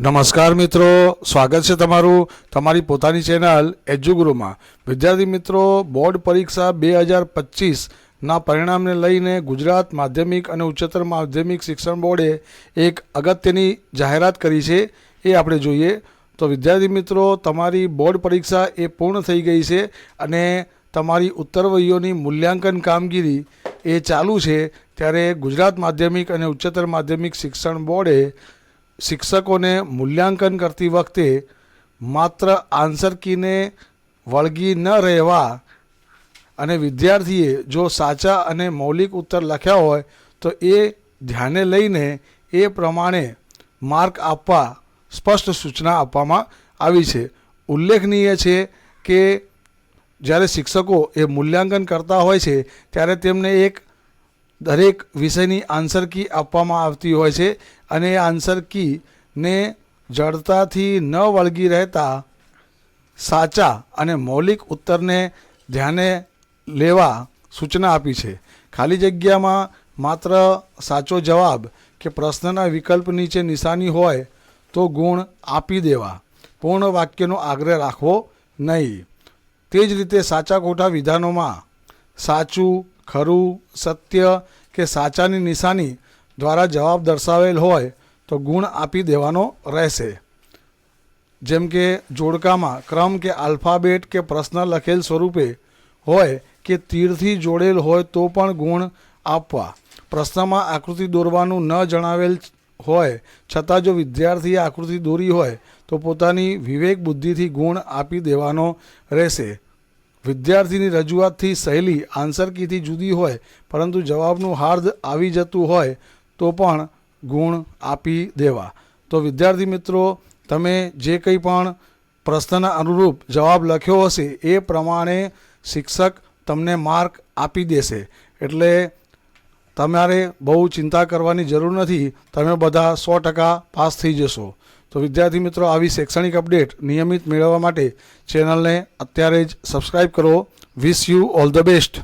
નમસ્કાર મિત્રો, સ્વાગત છે તમારું તમારી પોતાની ચેનલ એજ્યુગુરુમાં. વિદ્યાર્થી મિત્રો, બોર્ડ પરીક્ષા બે હજાર પચીસના પરિણામને લઈને ગુજરાત માધ્યમિક અને ઉચ્ચતર માધ્યમિક શિક્ષણ બોર્ડે એક અગત્યની જાહેરાત કરી છે, એ આપણે જોઈએ. તો વિદ્યાર્થી મિત્રો, તમારી બોર્ડ પરીક્ષા એ પૂર્ણ થઈ ગઈ છે અને તમારી ઉત્તરવહીઓની મૂલ્યાંકન કામગીરી એ ચાલુ છે. ત્યારે ગુજરાત માધ્યમિક અને ઉચ્ચતર માધ્યમિક શિક્ષણ બોર્ડે શિક્ષકોને મૂલ્યાંકન કરતી વખતે માત્ર આન્સર કીને વળગી ન રહેવા અને વિદ્યાર્થીએ જો સાચા અને મૌલિક ઉત્તર લખ્યા હોય તો એ ધ્યાને લઈને એ પ્રમાણે માર્ક આપવા સ્પષ્ટ સૂચના આપવામાં આવી છે. ઉલ્લેખનીય છે કે જ્યારે શિક્ષકો એ મૂલ્યાંકન કરતા હોય છે, ત્યારે તેમને એક દરેક વિષયની આન્સર કી આપવામાં આવતી હોય છે અને એ આન્સર કીને જડતાથી ન વળગી રહેતા સાચા અને મૌલિક ઉત્તરને ધ્યાને લેવા સૂચના આપી છે. ખાલી જગ્યામાં માત્ર સાચો જવાબ કે પ્રશ્નના વિકલ્પ નીચે નિશાની હોય તો ગુણ આપી દેવા. પૂર્ણ વાક્યનો આગ્રહ રાખવો નહીં. તે જ રીતે સાચા ખોટા વિધાનોમાં સાચું ખરું, સત્ય કે સાચાની નિશાની દ્વારા જવાબ દર્શાવેલ હોય તો ગુણ આપી દેવાનો રહેશે. જેમ કે જોડકામાં ક્રમ કે આલ્ફાબેટ કે પ્રશ્ન લખેલ સ્વરૂપે હોય કે તીરથી જોડેલ હોય તો પણ ગુણ આપવા. પ્રશ્નમાં આકૃતિ દોરવાનું ન જણાવેલ હોય, છતાં જો વિદ્યાર્થીએ આકૃતિ દોરી હોય તો પોતાની વિવેક બુદ્ધિથી ગુણ આપી દેવાનો રહેશે. વિદ્યાર્થીની રજૂઆતથી સહેલી આન્સર કીથી જુદી હોય, પરંતુ જવાબનું હાર્દ આવી જતું હોય, તો પણ ગુણ આપી દેવા. તો વિદ્યાર્થી મિત્રો, તમે જે કંઈ પણ પ્રશ્નના અનુરૂપ જવાબ લખ્યો હશે, એ પ્રમાણે શિક્ષક તમને માર્ક આપી દેશે. એટલે તમારે બહુ ચિંતા કરવાની જરૂર નથી. તમે બધા સો ટકા પાસ થઈ જશો. તો વિદ્યાર્થી મિત્રો, આવી શૈક્ષણિક અપડેટ નિયમિત મેળવવા માટે ચેનલને અત્યારે જ સબસ્ક્રાઈબ કરો. Wish you all the best